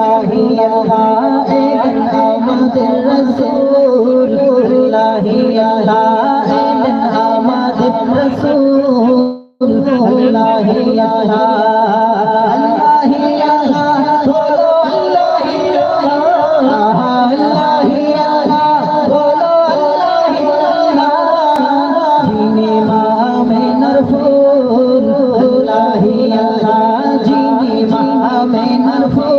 لا إله إلا أحمد رسول لا إله إلا أحمد رسول لا إله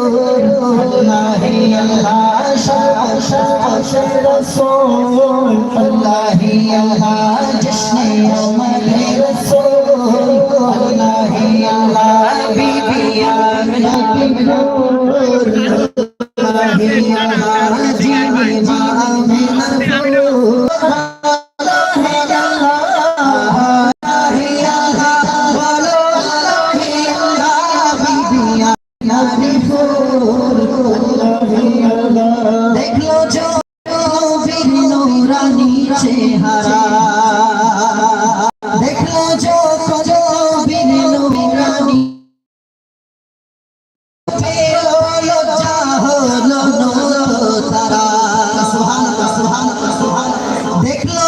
اللہ ہی اللہ شاہ شاہ رسول اللہ ہی اللہ جشن عمل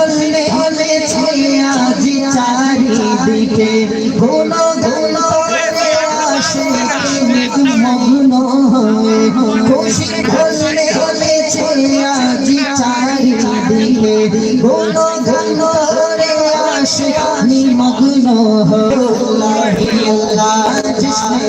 ঝললে মেছে আজ চারিদিকে। ঘন ঘন আসে মগ্ন হয়ে। খুশি ঝললে মেছে আজ চারিদিকে। ঘন ঘন আসে মগ্ন হয়ে। আল্লাহ জিসমে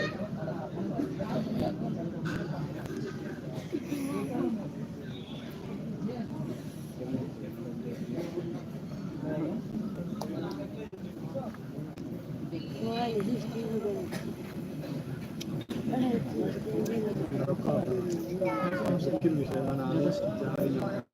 كل شيء أنا على